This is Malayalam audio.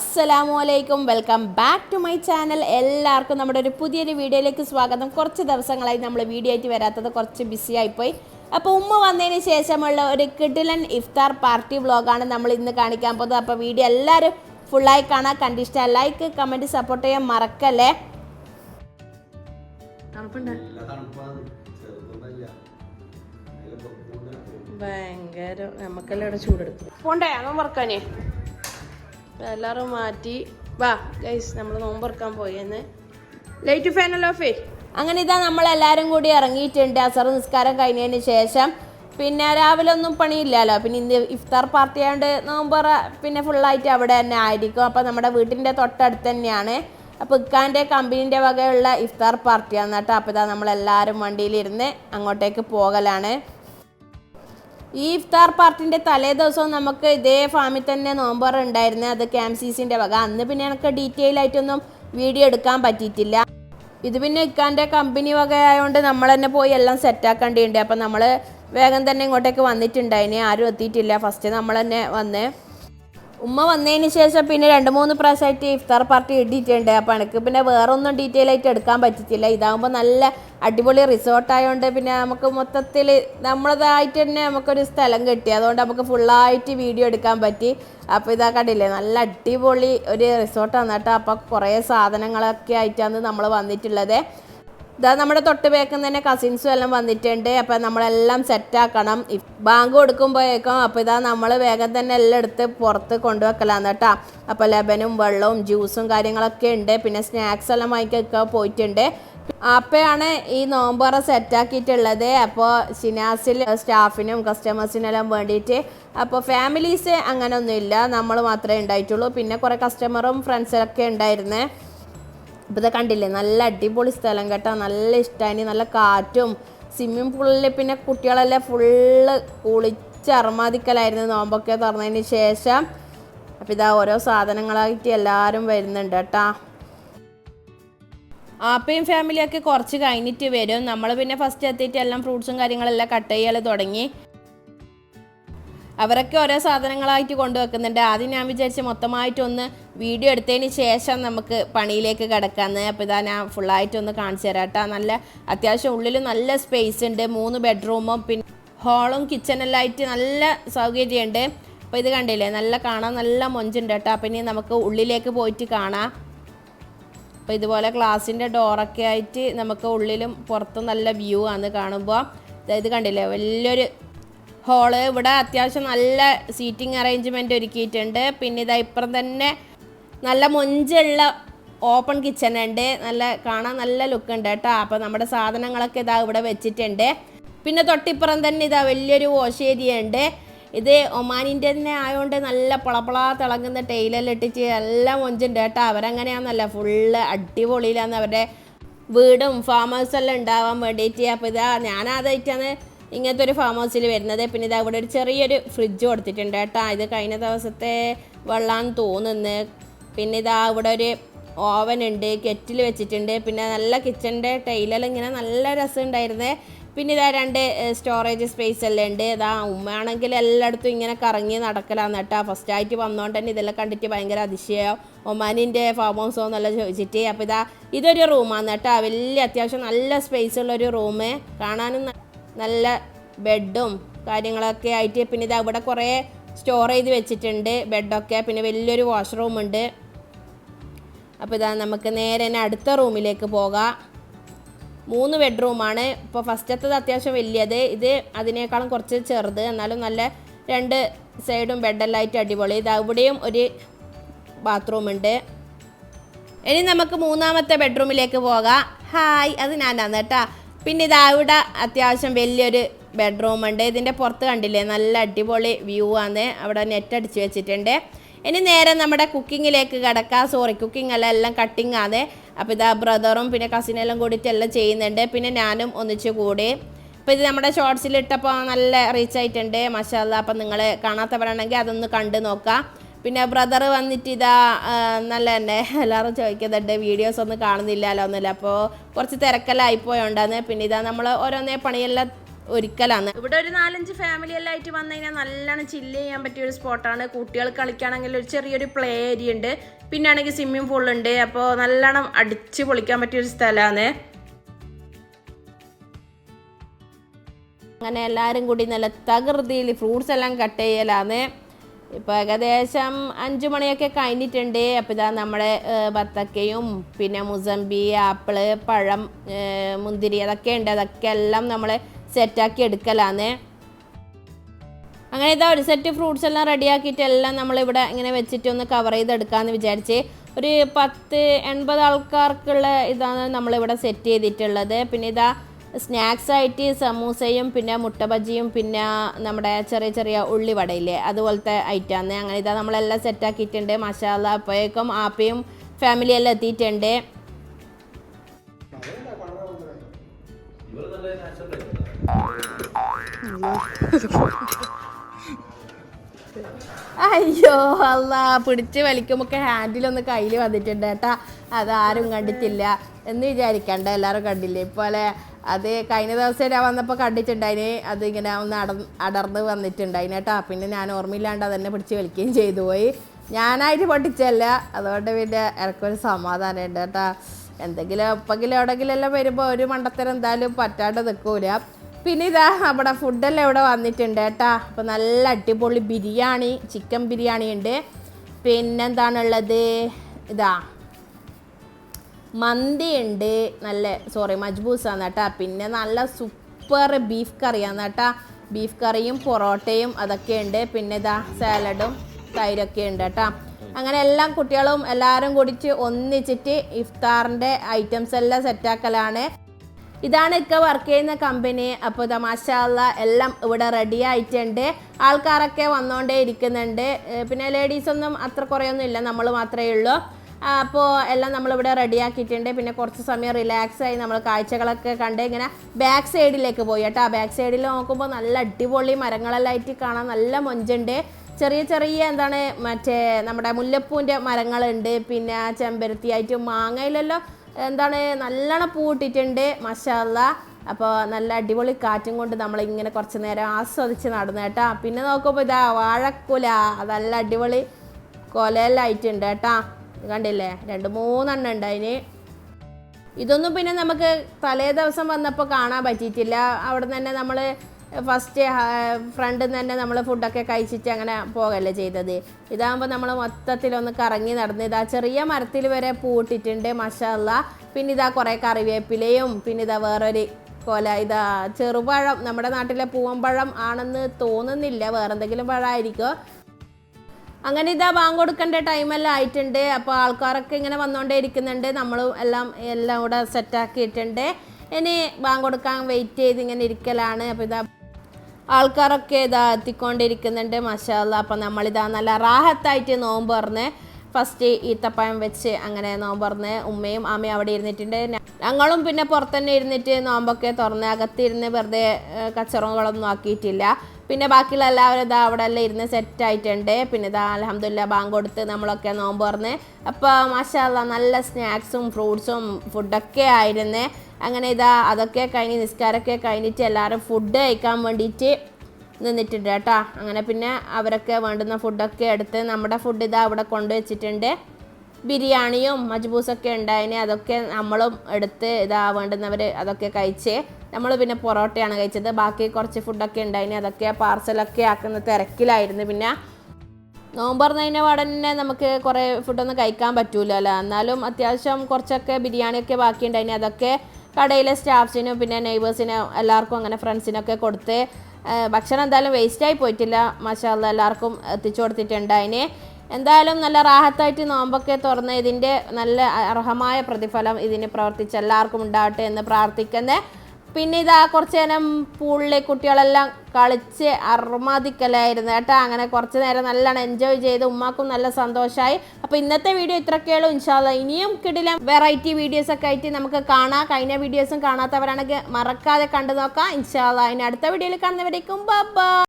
അസ്സലാമു അലൈക്കും. Welcome back to my channel എല്ലാവർക്കും നമ്മുടെ ഒരു പുതിയൊരു വീഡിയോയിലേക്ക് സ്വാഗതം. കുറച്ച് ദിവസങ്ങളായി നമ്മൾ വീഡിയോ ആയിട്ട് വരാത്തത് കുറച്ച് ബിസി ആയിപ്പോയി. അപ്പോൾ ഉമ്മ വന്നതിന് ശേഷമുള്ള ഒരു കിഡിലൻ ഇഫ്താർ പാർട്ടി വ്ളോഗാണ് നമ്മൾ ഇന്ന് കാണിക്കാൻ പോകുന്നത്. അപ്പോൾ വീഡിയോ എല്ലാവരും ഫുള്ളായി കാണാൻ കണ്ടിഷ്ട ലൈക്ക് കമന്റ് സപ്പോർട്ട് ചെയ്യാൻ മറക്കല്ലേ? ഭയങ്കര. നമുക്കെല്ലാം ഇവിടെ ചൂടെടുക്കും. പോണ്ടേ? നോമ്പറക്കാനേ എല്ലാവരും മാറ്റി. വാ ഗൈസ് നമ്മൾ നോമ്പറക്കാൻ പോയെന്ന്. ലൈറ്റ് ഫാനല്ലോ ഓഫേ? അങ്ങനെ ഇതാ നമ്മളെല്ലാവരും കൂടി ഇറങ്ങിയിട്ടുണ്ട്. അസർ നിസ്കാരം കഴിഞ്ഞതിന് ശേഷം. പിന്നെ രാവിലെ ഒന്നും പണിയില്ലല്ലോ. പിന്നെ ഇന്ന് ഇഫ്താർ പാർട്ടി ആയതുകൊണ്ട് നോമ്പറ പിന്നെ ഫുള്ളായിട്ട് അവിടെ തന്നെ ആയിരിക്കും. അപ്പോൾ നമ്മുടെ വീട്ടിന്റെ തൊട്ടടുത്ത് തന്നെയാണ്. അപ്പോൾ ഇക്കാന്റെ കമ്പനീന്റെ വകയുള്ള ഇഫ്താർ പാർട്ടിയാണ് കേട്ടോ. അപ്പോൾ ഇതാ നമ്മളെല്ലാവരും വണ്ടിയിലിരുന്ന് അങ്ങോട്ടേക്ക് പോകലാണ്. ഈ ഇഫ്താർ പാർട്ടിന്റെ തലേ ദിവസവും നമുക്ക് ഇതേ ഫാമിൽ തന്നെ നോമ്പർ ഉണ്ടായിരുന്നു അത് ക്യാംസീസിന്റെ വക. അന്ന് പിന്നെ എനിക്ക് ഡീറ്റെയിൽ ആയിട്ടൊന്നും വീഡിയോ എടുക്കാൻ പറ്റിയിട്ടില്ല. ഇത് പിന്നെ ഇക്കാന്റെ കമ്പനി വക ആയതുകൊണ്ട് നമ്മൾ തന്നെ പോയി എല്ലാം സെറ്റാക്കേണ്ടിയുണ്ട് അപ്പം നമ്മൾ വേഗം തന്നെ ഇങ്ങോട്ടേക്ക് വന്നിട്ടുണ്ടായിന്. ആരും എത്തിയിട്ടില്ല. ഫസ്റ്റ് നമ്മൾ തന്നെ വന്ന്. ഉമ്മ വന്നതിന് ശേഷം പിന്നെ രണ്ട് മൂന്ന് പ്രാവശ്യമായിട്ട് ഇഫ്താർ പാർട്ടി ഇട്ടിട്ടുണ്ട് അപ്പോൾ എനിക്ക് പിന്നെ വേറൊന്നും ഡീറ്റെയിൽ ആയിട്ട് എടുക്കാൻ പറ്റിയിട്ടില്ല. ഇതാകുമ്പോൾ നല്ല അടിപൊളി റിസോർട്ട് ആയതുകൊണ്ട് പിന്നെ നമുക്ക് മൊത്തത്തിൽ നമ്മളതായിട്ട് തന്നെ നമുക്കൊരു സ്ഥലം കിട്ടി. അതുകൊണ്ട് നമുക്ക് ഫുള്ളായിട്ട് വീഡിയോ എടുക്കാൻ പറ്റി. അപ്പോൾ ഇതാ കണ്ടില്ലേ നല്ല അടിപൊളി ഒരു റിസോർട്ടാണ് കേട്ടോ. അപ്പോൾ കുറേ സാധനങ്ങളൊക്കെ ആയിട്ടാണ് നമ്മൾ വന്നിട്ടുള്ളത്. ഇതാ നമ്മുടെ തൊട്ട് ബേക്കിൽ തന്നെ കസിൻസും എല്ലാം വന്നിട്ടുണ്ട്. അപ്പം നമ്മളെല്ലാം സെറ്റാക്കണം ബാങ്ക് കൊടുക്കുമ്പോഴേക്കും അപ്പോൾ ഇതാ നമ്മൾ വേഗം തന്നെ എല്ലാം എടുത്ത് പുറത്ത് കൊണ്ടുവെക്കലാന്ന് കേട്ടോ. അപ്പോൾ ലബനും വെള്ളവും ജ്യൂസും കാര്യങ്ങളൊക്കെ ഉണ്ട്. പിന്നെ സ്നാക്സ് എല്ലാം വാങ്ങിക്കൊക്കെ പോയിട്ടുണ്ട്. അപ്പയാണ് ഈ നോമ്പറ സെറ്റാക്കിയിട്ടുള്ളത്. അപ്പോൾ ഷിനാസിൽ സ്റ്റാഫിനും കസ്റ്റമേഴ്സിനെല്ലാം വേണ്ടിയിട്ട്. അപ്പോൾ ഫാമിലീസ് അങ്ങനെ ഒന്നുമില്ല നമ്മൾ മാത്രമേ ഉണ്ടായിട്ടുള്ളൂ. പിന്നെ കുറേ കസ്റ്റമറും ഫ്രണ്ട്സൊക്കെ ഉണ്ടായിരുന്നേ. അപ്പോൾ ഇത് കണ്ടില്ലേ? നല്ല അടിപൊളി സ്ഥലം കേട്ടോ. നല്ല ഇഷ്ടമായി നല്ല കാറ്റും സ്വിമ്മിങ് പൂളിൽ പിന്നെ കുട്ടികളെല്ലാം ഫുള്ള് കുളിച്ച് അറമാദിക്കലായിരുന്നു നോമ്പൊക്കെ തുറന്നതിന് ശേഷം. അപ്പോൾ ഇതാ ഓരോ സാധനങ്ങളായിട്ട് എല്ലാവരും വരുന്നുണ്ട് കേട്ടോ. ആപ്പയും ഫാമിലിയൊക്കെ കുറച്ച് കഴിഞ്ഞിട്ട് വരും. നമ്മൾ പിന്നെ ഫസ്റ്റ് എത്തിയിട്ട് എല്ലാം ഫ്രൂട്ട്സും കാര്യങ്ങളെല്ലാം കട്ട് ചെയ്യൽ തുടങ്ങി. അവരൊക്കെ ഓരോ സാധനങ്ങളായിട്ട് കൊണ്ടുവെക്കുന്നുണ്ട് ആദ്യം ഞാൻ വിചാരിച്ച് മൊത്തമായിട്ടൊന്ന് വീഡിയോ എടുത്തതിന് ശേഷം നമുക്ക് പണിയിലേക്ക് കിടക്കാമെന്ന് അപ്പോൾ ഇതാ ഞാൻ ഫുള്ളായിട്ടൊന്ന് കാണിച്ചു തരാം കേട്ടോ. നല്ല അത്യാവശ്യം ഉള്ളിൽ നല്ല സ്പേസ് ഉണ്ട്. മൂന്ന് ബെഡ്റൂമും പിന്നെ ഹാളും കിച്ചനെല്ലാം ആയിട്ട് നല്ല സൗകര്യമുണ്ട്. അപ്പോൾ ഇത് കണ്ടില്ലേ? നല്ല കാണാൻ നല്ല മൊഞ്ചുണ്ട് കേട്ടോ. അപ്പം ഇനി നമുക്ക് ഉള്ളിലേക്ക് പോയിട്ട് കാണാം. അപ്പോൾ ഇതുപോലെ ഗ്ലാസിന്റെ ഡോറൊക്കെ ആയിട്ട് നമുക്ക് ഉള്ളിലും പുറത്തും നല്ല വ്യൂ ആണ് കാണുമ്പോൾ ഇത് കണ്ടില്ലേ വലിയൊരു ഹോൾ ഇവിടെ അത്യാവശ്യം നല്ല സീറ്റിംഗ് അറേഞ്ച്മെന്റ് ഒരുക്കിയിട്ടുണ്ട്. പിന്നെ ഇതാ ഇപ്പുറം തന്നെ നല്ല മൊഞ്ചുള്ള ഓപ്പൺ കിച്ചൺ ഉണ്ട്. നല്ല കാണാൻ നല്ല ലുക്ക് ഉണ്ട് കേട്ടോ. അപ്പോൾ നമ്മുടെ സാധനങ്ങളൊക്കെ ഇതാ ഇവിടെ വെച്ചിട്ടുണ്ട്. പിന്നെ തൊട്ടിപ്പുറം തന്നെ ഇതാ വലിയൊരു വാഷ് ഏരിയ ഉണ്ട്. ഇത് ഒമാനിന്റെ തന്നെ ആയതുകൊണ്ട് നല്ല പളപ്പളാ തിളങ്ങുന്ന ടൈലെല്ലാം ഇട്ടിട്ട് എല്ലാം മൊഞ്ചുണ്ട് കേട്ടോ. അവരങ്ങനെയാണെന്നല്ല ഫുള്ള് അടിപൊളിയിലാണ് അവരുടെ വീടും ഫാം ഹൗസ് എല്ലാം ഉണ്ടാവാൻ വേണ്ടിയിട്ട് അപ്പോൾ ഇതാ ഞാനതായിട്ടാണ് ഇങ്ങനത്തെ ഒരു ഫാം ഹൗസിൽ വരുന്നത്. പിന്നെ ഇതാ ഇവിടെ ഒരു ചെറിയൊരു ഫ്രിഡ്ജ് കൊടുത്തിട്ടുണ്ട് കേട്ടോ. ഇത് കഴിഞ്ഞ ദിവസത്തെ വെള്ളാന്ന് തോന്നുന്നു. പിന്നെ ഇതാ ഇവിടെ ഒരു ഓവൻ ഉണ്ട് കെറ്റിൽ വെച്ചിട്ടുണ്ട്. പിന്നെ നല്ല കിച്ചന്റെ ടൈലെല്ലാം ഇങ്ങനെ നല്ല രസം രസമുണ്ടായിരുന്നേ. പിന്നെ ഇതാ രണ്ട് സ്റ്റോറേജ് സ്പേസ് എല്ലാം ഉണ്ട്. ഇതാ ഉമ്മയാണെങ്കിൽ എല്ലായിടത്തും ഇങ്ങനെ കറങ്ങി നടക്കലാന്ന് കേട്ടോ. ഫസ്റ്റ് ആയിട്ട് വന്നോണ്ട് തന്നെ ഇതെല്ലാം കണ്ടിട്ട് ഭയങ്കര അതിശയം. ഒമാനിന്റെ ഫാം ഹൗസോ എന്നെല്ലാം ചോദിച്ചിട്ട്. അപ്പോൾ ഇതാ ഇതൊരു റൂമാണ് കേട്ടോ. വലിയ അത്യാവശ്യം നല്ല സ്പേസ് ഉള്ളൊരു റൂം കാണാനും നല്ല ബെഡും കാര്യങ്ങളൊക്കെ ആയിട്ട് പിന്നെ ഇതാ ഇവിടെ കുറേ സ്റ്റോർ ചെയ്ത് വെച്ചിട്ടുണ്ട്. ബെഡൊക്കെ പിന്നെ വലിയൊരു വാഷ്റൂം ഉണ്ട്. അപ്പോൾ ഇതാ നമുക്ക് നേരെ തന്നെ അടുത്ത റൂമിലേക്ക് പോകാം. മൂന്ന് ബെഡ്റൂമാണ്. ഇപ്പോൾ ഫസ്റ്റത്തത് അത്യാവശ്യം വലിയത്. ഇത് അതിനേക്കാളും കുറച്ച് ചെറുത്. എന്നാലും നല്ല രണ്ട് സൈഡും ബെഡെല്ലാം ആയിട്ട് അടിപൊളി. ഇത് അവിടെയും ഒരു ബാത്റൂം ഉണ്ട്. ഇനി നമുക്ക് മൂന്നാമത്തെ ബെഡ്റൂമിലേക്ക് പോകാം. ഹായ് അത് ഞാനാണ് കേട്ടാ. പിന്നെ ഇത് അവിടെ അത്യാവശ്യം വലിയൊരു ബെഡ്റൂം ഉണ്ട് ഇതിന്റെ പുറത്ത് കണ്ടില്ലേ? നല്ല അടിപൊളി വ്യൂ ആണ്. അവിടെ നെറ്റ് അടിച്ച് വെച്ചിട്ടുണ്ട്. ഇനി നേരെ നമ്മുടെ കുക്കിങ്ങിലേക്ക് കിടക്കാം. സോറി കുക്കിംഗ് അല്ല എല്ലാം കട്ടിങ് ആണ്. അപ്പോൾ ഇതാ ബ്രദറും പിന്നെ കസിനെല്ലാം കൂടിയിട്ട് എല്ലാം ചെയ്യുന്നുണ്ട്. പിന്നെ ഞാനും ഒന്നിച്ച് കൂടി. അപ്പോൾ ഇത് നമ്മുടെ ഷോർട്സിൽ ഇട്ടപ്പോൾ നല്ല റീച്ച് ആയിട്ടുണ്ട്. മഷാല്ല അപ്പം നിങ്ങൾ കാണാത്തവരാണെങ്കിൽ അതൊന്ന് കണ്ട് നോക്കാം. പിന്നെ ബ്രദർ വന്നിട്ട് ഇതാ നല്ല തന്നെ എല്ലാവരും ചോദിക്കുന്നുണ്ട് വീഡിയോസ് ഒന്നും കാണുന്നില്ലല്ലോ ഒന്നുമില്ല അപ്പോൾ കുറച്ച് തിരക്കെല്ലാം ആയിപ്പോയുണ്ടെന്ന് പിന്നെ ഇതാ നമ്മൾ ഓരോന്നേ പണിയെല്ലാം ഒരിക്കലാണ്. ഇവിടെ ഒരു നാലഞ്ച് ഫാമിലി എല്ലാം ആയിട്ട് വന്നു കഴിഞ്ഞാൽ നല്ലോണം ചില്ല് ചെയ്യാൻ പറ്റിയ ഒരു സ്പോട്ടാണ് കുട്ടികൾ കളിക്കുകയാണെങ്കിൽ ഒരു ചെറിയൊരു പ്ലേ ഏരിയ ഉണ്ട്. പിന്നെ ആണെങ്കിൽ സ്വിമ്മിംഗ് പൂൾ ഉണ്ട്. അപ്പോൾ നല്ലോണം അടിച്ച് പൊളിക്കാൻ പറ്റിയ ഒരു സ്ഥലമാണ് അങ്ങനെ എല്ലാവരും കൂടി നല്ല തകൃതിയിൽ ഫ്രൂട്ട്സ് എല്ലാം കട്ട് ചെയ്യലാന്ന് ഇപ്പോൾ ഏകദേശം അഞ്ച് മണിയൊക്കെ കഴിഞ്ഞിട്ടുണ്ട്. അപ്പോൾ ഇതാ നമ്മുടെ ബത്തക്കയും പിന്നെ മുസമ്പി ആപ്പിൾ പഴം മുന്തിരി അതൊക്കെ ഉണ്ട്. അതൊക്കെ എല്ലാം നമ്മൾ സെറ്റാക്കി എടുക്കലാന്ന്. അങ്ങനെ ഇതാ ഒരു സെറ്റ് ഫ്രൂട്ട്സ് എല്ലാം റെഡിയാക്കിയിട്ട് എല്ലാം നമ്മളിവിടെ ഇങ്ങനെ വെച്ചിട്ട് ഒന്ന് കവർ ചെയ്തെടുക്കാമെന്ന് വിചാരിച്ച് ഒരു പത്ത് എൺപത് ആൾക്കാർക്കുള്ള ഇതാണ് നമ്മളിവിടെ സെറ്റ് ചെയ്തിട്ടുള്ളത്. പിന്നെ ഇതാ സ്നാക്സ് ആയിട്ട് സമൂസയും പിന്നെ മുട്ട ബജിയും പിന്നെ നമ്മുടെ ചെറിയ ചെറിയ ഉള്ളിവടയില്ലേ അതുപോലത്തെ ഐറ്റമാണ്. അങ്ങനെ ഇതാ നമ്മളെല്ലാം സെറ്റാക്കിയിട്ടുണ്ട് മസാല അപ്പോഴേക്കും ആപ്പയും ഫാമിലിയെല്ലാം എത്തിയിട്ടുണ്ട്. അയ്യോ അല്ല പിടിച്ച് വലിക്കുമ്പോൾ ഹാൻഡിലൊന്ന് കയ്യിൽ വന്നിട്ടുണ്ട് കേട്ടാ. അതാരും കണ്ടിട്ടില്ല എന്ന് വിചാരിക്കണ്ട എല്ലാവരും കണ്ടില്ലേ? ഇപ്പോലെ അത് കഴിഞ്ഞ ദിവസം ഞാൻ വന്നപ്പോൾ കണ്ടിട്ടുണ്ടായിന് അത് ഇങ്ങനെ ഒന്ന് അട അടർന്ന് വന്നിട്ടുണ്ടായിന് കേട്ടാ. പിന്നെ ഞാൻ ഓർമ്മയില്ലാണ്ട് അതെന്നെ പിടിച്ച് വലിക്കുകയും ചെയ്തു പോയി. ഞാനായിട്ട് പൊട്ടിച്ചല്ല അതുകൊണ്ട് പിന്നെ എനിക്കൊരു സമാധാനം ഉണ്ട് കേട്ടാ. എന്തെങ്കിലും എപ്പെങ്കിലും എവിടെങ്കിലും എല്ലാം വരുമ്പോൾ ഒരു മണ്ടത്തരം എന്തായാലും പറ്റാണ്ട് നിൽക്കൂല പിന്നെ ഇതാ നമ്മുടെ ഫുഡെല്ലാം ഇവിടെ വന്നിട്ടുണ്ട് കേട്ടാ. അപ്പോൾ നല്ല അടിപൊളി ബിരിയാണി ചിക്കൻ ബിരിയാണി ഉണ്ട്. പിന്നെന്താണുള്ളത്? ഇതാ മന്തി ഉണ്ട്. നല്ല സോറി മജ്ബൂസാണ് കേട്ടാ. പിന്നെ നല്ല സൂപ്പർ ബീഫ് കറിയാണ് കേട്ടാ. ബീഫ് കറിയും പൊറോട്ടയും അതൊക്കെ ഉണ്ട്. പിന്നെ ഇതാ സാലഡും തൈരൊക്കെ ഉണ്ട് കേട്ടാ. അങ്ങനെ എല്ലാം കുട്ടികളും എല്ലാവരും കൂടിച്ച് ഒന്നിച്ചിട്ട് ഇഫ്താറിന്റെ ഐറ്റംസ് എല്ലാം സെറ്റാക്കലാണ് ഇതാണ് ഇക്ക വർക്ക് ചെയ്യുന്ന കമ്പനി അപ്പോൾ തമാശല്ല എല്ലാം ഇവിടെ റെഡി ആയിട്ടുണ്ട്. ആൾക്കാരൊക്കെ വന്നുകൊണ്ടേ ഇരിക്കുന്നുണ്ട്. പിന്നെ ലേഡീസൊന്നും അത്ര കുറേയൊന്നും ഇല്ല. നമ്മൾ മാത്രമേ ഉള്ളൂ. അപ്പോൾ എല്ലാം നമ്മളിവിടെ റെഡി ആക്കിയിട്ടുണ്ട്. പിന്നെ കുറച്ച് സമയം റിലാക്സ് ആയി നമ്മൾ കാഴ്ചകളൊക്കെ കണ്ട് ഇങ്ങനെ ബാക്ക് സൈഡിലേക്ക് പോയി കേട്ടോ. ബാക്ക് സൈഡിൽ നോക്കുമ്പോൾ നല്ല അടിപൊളി മരങ്ങളെല്ലാം ആയിട്ട് കാണാൻ നല്ല മൊഞ്ചുണ്ട്. ചെറിയ ചെറിയ എന്താണ് മറ്റേ നമ്മുടെ മുല്ലപ്പൂവിന്റെ മരങ്ങളുണ്ട്. പിന്നെ ചെമ്പരത്തിയായിട്ട് മാങ്ങയിലെല്ലാം എന്താണ് നല്ലോണം പൂട്ടിട്ടുണ്ട് മഷാല്ല അപ്പോൾ നല്ല അടിപൊളി കാറ്റും കൊണ്ട് നമ്മളിങ്ങനെ കുറച്ച് നേരം ആസ്വദിച്ച് നടന്നു കേട്ടാ. പിന്നെ നോക്കുമ്പോൾ ഇതാ വാഴക്കുല നല്ല അടിപൊളി കൊലയിലായിട്ടുണ്ട് കേട്ടാ. കണ്ടില്ലേ? രണ്ട് മൂന്നെണ്ണം ഉണ്ട് അതിന്. ഇതൊന്നും പിന്നെ നമുക്ക് തലേ ദിവസം വന്നപ്പോൾ കാണാൻ പറ്റിയിട്ടില്ല. അവിടെ തന്നെ നമ്മൾ ഫസ്റ്റ് ഫ്രണ്ടിൽ നിന്ന് തന്നെ നമ്മൾ ഫുഡൊക്കെ കഴിച്ചിട്ട് അങ്ങനെ പോകല്ലേ ചെയ്തത്. ഇതാകുമ്പോൾ നമ്മൾ മൊത്തത്തിലൊന്ന് കറങ്ങി നടന്ന് ഇതാ ചെറിയ മരത്തിൽ വരെ പൂട്ടിട്ടുണ്ട് മഷാല്ല പിന്നെ ഇതാ കുറേ കറിവേപ്പിലയും പിന്നെ ഇതാ വേറൊരു കൊല ഇതാ ചെറുപഴം. നമ്മുടെ നാട്ടിലെ പൂവമ്പഴം ആണെന്ന് തോന്നുന്നില്ല. വേറെന്തെങ്കിലും പഴമായിരിക്കും അങ്ങനെ ഇതാ ബാങ്ക് കൊടുക്കേണ്ട ടൈമെല്ലാം ആയിട്ടുണ്ട്. അപ്പോൾ ആൾക്കാരൊക്കെ ഇങ്ങനെ വന്നുകൊണ്ടേ ഇരിക്കുന്നുണ്ട്. നമ്മളും എല്ലാം എല്ലാം കൂടെ സെറ്റാക്കിയിട്ടുണ്ട് ഇനി ബാങ്ക് കൊടുക്കാൻ വെയിറ്റ് ചെയ്ത് ഇങ്ങനെ ഇരിക്കലാണ്. അപ്പോൾ ഇതാ ആൾക്കാരൊക്കെ ഇതാ എത്തിക്കൊണ്ടിരിക്കുന്നുണ്ട് മഷാല്ല അപ്പം നമ്മളിതാ നല്ല റാഹത്തായിട്ട് നോമ്പ് പറഞ്ഞ് ഫസ്റ്റ് ഈത്തപ്പഴം വെച്ച് അങ്ങനെ നോമ്പറന്ന് ഉമ്മയും അമ്മയും അവിടെ ഇരുന്നിട്ടുണ്ട്. ഞങ്ങളും പിന്നെ പുറത്തന്നെ ഇരുന്നിട്ട് നോമ്പൊക്കെ തുറന്ന് അകത്തിരുന്ന് വെറുതെ കച്ചറകളൊന്നും ആക്കിയിട്ടില്ല. പിന്നെ ബാക്കിയുള്ള എല്ലാവരും ഇതാ അവിടെ എല്ലാം ഇരുന്ന് സെറ്റ് ആയിട്ടുണ്ട്. പിന്നെ ഇതാ അലഹമില്ല ബാങ്ക് കൊടുത്ത് നമ്മളൊക്കെ നോമ്പ് പറഞ്ഞ് അപ്പോൾ മാഷാല്ല നല്ല സ്നാക്സും ഫ്രൂട്ട്സും ഫുഡൊക്കെ ആയിരുന്നു. അങ്ങനെ ഇതാ അതൊക്കെ കഴിഞ്ഞ് നിസ്കാരമൊക്കെ കഴിഞ്ഞിട്ട് എല്ലാവരും ഫുഡ് കഴിക്കാൻ വേണ്ടിയിട്ട് നിന്നിട്ടുണ്ട് കേട്ടോ. അങ്ങനെ പിന്നെ അവരൊക്കെ വേണ്ടുന്ന ഫുഡൊക്കെ എടുത്ത് നമ്മുടെ ഫുഡ് ഇതാ അവിടെ കൊണ്ടുവച്ചിട്ടുണ്ട്. ബിരിയാണിയും മജ്ബൂസൊക്കെ ഉണ്ടായിന്. അതൊക്കെ നമ്മളും എടുത്ത് ഇതാ വേണ്ടുന്നവർ അതൊക്കെ കഴിച്ച് നമ്മൾ പിന്നെ പൊറോട്ടയാണ് കഴിച്ചത്. ബാക്കി കുറച്ച് ഫുഡൊക്കെ ഉണ്ടായിന്. അതൊക്കെ പാർസലൊക്കെ ആക്കുന്ന തിരക്കിലായിരുന്നു പിന്നെ. നോമ്പറന്നതിന്റെ പാടന്നെ നമുക്ക് കുറേ ഫുഡൊന്നും കഴിക്കാൻ പറ്റൂലല്ലോ. എന്നാലും അത്യാവശ്യം കുറച്ചൊക്കെ ബിരിയാണിയൊക്കെ ബാക്കി ഉണ്ടായിന്. അതൊക്കെ കടയിലെ സ്റ്റാഫ്സിനും പിന്നെ നെയ്ബേഴ്സിനും എല്ലാവർക്കും അങ്ങനെ ഫ്രണ്ട്സിനൊക്കെ കൊടുത്ത് ഭക്ഷണം എന്തായാലും വേസ്റ്റായി പോയിട്ടില്ല. മഷാല്ല എല്ലാവർക്കും എത്തിച്ചു കൊടുത്തിട്ടുണ്ട് അതിന് എന്തായാലും നല്ല റാഹത്തായിട്ട് നോമ്പൊക്കെ തുറന്ന് ഇതിന്റെ നല്ല അർഹമായ പ്രതിഫലം ഇതിന് പ്രവർത്തിച്ച് എല്ലാവർക്കും ഉണ്ടാവട്ടെ എന്ന് പ്രാർത്ഥിക്കുന്നത് പിന്നെ ഇതാ കുറച്ച് നേരം പൂളിലെ കുട്ടികളെല്ലാം കളിച്ച് അർമാദിക്കലായിരുന്നു. കേട്ടോ അങ്ങനെ കുറച്ച് നേരം നല്ലോണം എൻജോയ് ചെയ്ത് ഉമ്മാക്കും നല്ല സന്തോഷമായി അപ്പോൾ ഇന്നത്തെ വീഡിയോ ഇത്രയൊക്കെയുള്ളൂ ഇൻഷാല്ല ഇനിയും കിടിലം വെറൈറ്റി വീഡിയോസ് ഒക്കെ ആയിട്ട് നമുക്ക് കാണാം. കഴിഞ്ഞ വീഡിയോസും കാണാത്തവരാണെങ്കിൽ മറക്കാതെ കണ്ടു നോക്കാം. ഇൻഷാല്ല ഇനി അടുത്ത വീഡിയോയിൽ കാണുന്നവരേക്കും ബാബാ